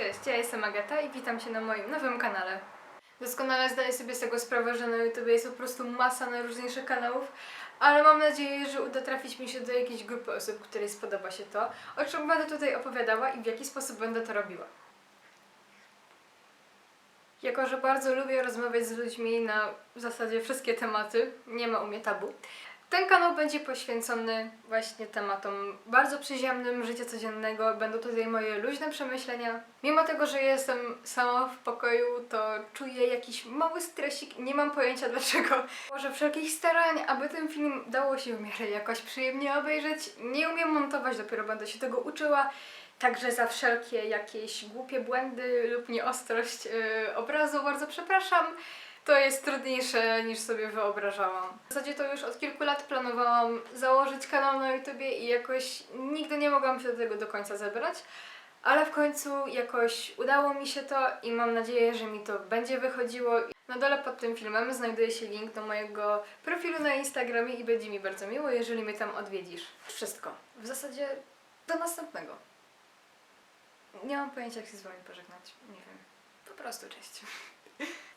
Cześć, ja jestem Agata i witam Cię na moim nowym kanale. Doskonale zdaję sobie z tego sprawę, że na YouTube jest po prostu masa najróżniejszych kanałów, ale mam nadzieję, że uda trafić mi się do jakiejś grupy osób, której spodoba się to, o czym będę tutaj opowiadała i w jaki sposób będę to robiła. Jako, że bardzo lubię rozmawiać z ludźmi na zasadzie wszystkie tematy, nie ma u mnie tabu, ten kanał będzie poświęcony właśnie tematom bardzo przyziemnym życia codziennego. Będą tutaj moje luźne przemyślenia. Mimo tego, że jestem sama w pokoju, to czuję jakiś mały stresik. Nie mam pojęcia dlaczego. Może wszelkich starań, aby ten film dało się w miarę jakoś przyjemnie obejrzeć. Nie umiem montować, dopiero będę się tego uczyła. Także za wszelkie jakieś głupie błędy lub nieostrość yy, obrazu bardzo przepraszam. To jest trudniejsze niż sobie wyobrażałam. W zasadzie to już od kilku lat planowałam założyć kanał na YouTubie i jakoś nigdy nie mogłam się do tego do końca zebrać. Ale w końcu jakoś udało mi się to i mam nadzieję, że mi to będzie wychodziło. Na dole pod tym filmem znajduje się link do mojego profilu na Instagramie i będzie mi bardzo miło, jeżeli mnie tam odwiedzisz. Wszystko. W zasadzie do następnego. Nie mam pojęcia, jak się z wami pożegnać. Nie wiem. Po prostu cześć.